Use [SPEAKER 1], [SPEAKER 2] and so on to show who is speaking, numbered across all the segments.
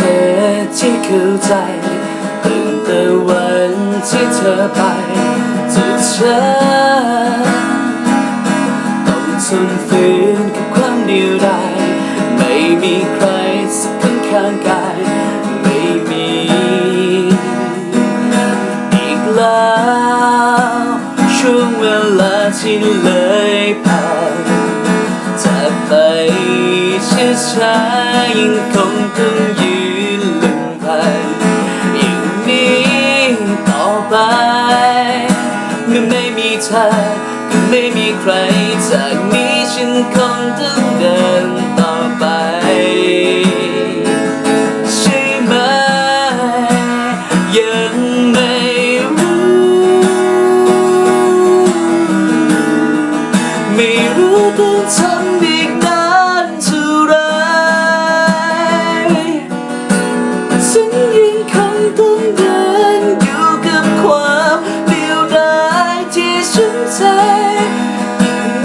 [SPEAKER 1] ธอที่เข้าใจตั้งแต่วันที่เธอไปจากฉันต้องทนฝืนกับความเดียวดายไม่มีใครสักคนข้างกายไม่มีอีกแล้วช่วงเวลาที่เลยผ่านจากไปช้าช้าๆยั ไป เมื่อไม่มีเธอก็ไม่มีใครจากนี้ฉันคงต้อง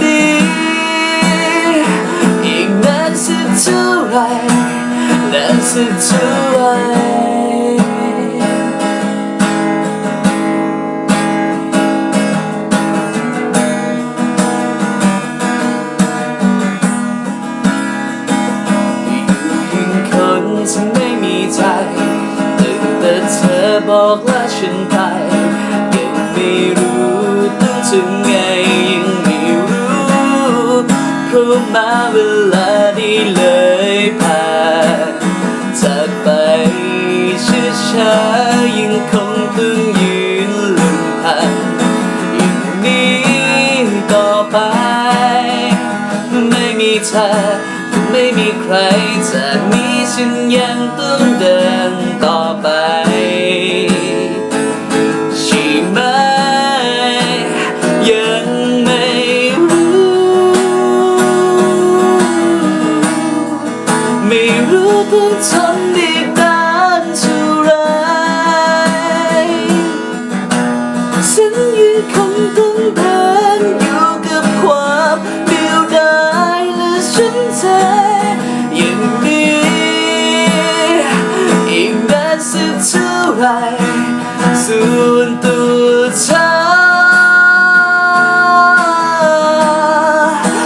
[SPEAKER 1] ดี อีกนานสักเท่าไรนานสักเท่า เวลานี้เลยผ่านจากไปช้ายังคงตึงยืนลำพังอย่างนี้ต่อไป ไม่มีเธอไม่มีใครจากนี้ฉันยังต้องำอีนานเท่าไรฉันยังคงต้องเดินอยู่กับความเดียวดายและฉันเธออย่างนี้อีกนานสักเท่าไรส่วนตัวฉั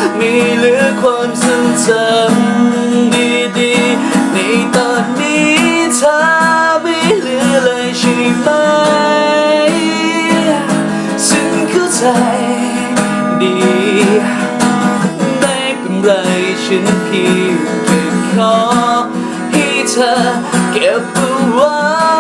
[SPEAKER 1] นไม่เหลือความทรงจ ฉันเข้าใจดีไม่เป็นไรฉันเพียงแค่ขอให้เธอเก็บเอาไว้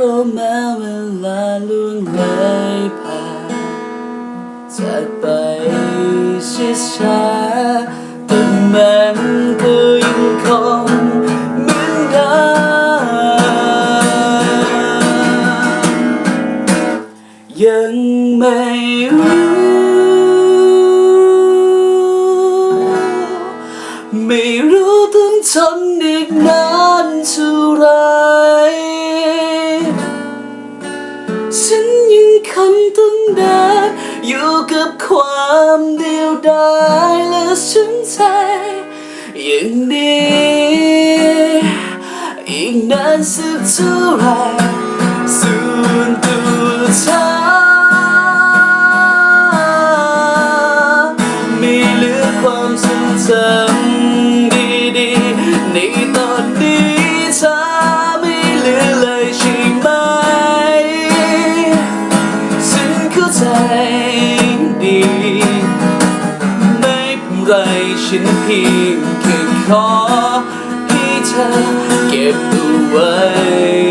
[SPEAKER 1] ราะแม้เวลาล่วงเลยผ่านจากไปช้าๆแต่มันก็ยังคงเหมือนเดิมยังไม่รู้ไม่รู้ต้องทนอีกนานเท่าไร ยันต้องเดินอยู่กับความเดียวดายและฉันใจอย่างดีอีกนานสักเท่าไหร่ พียงแค่ขอให้เธอเก็บเอาไว้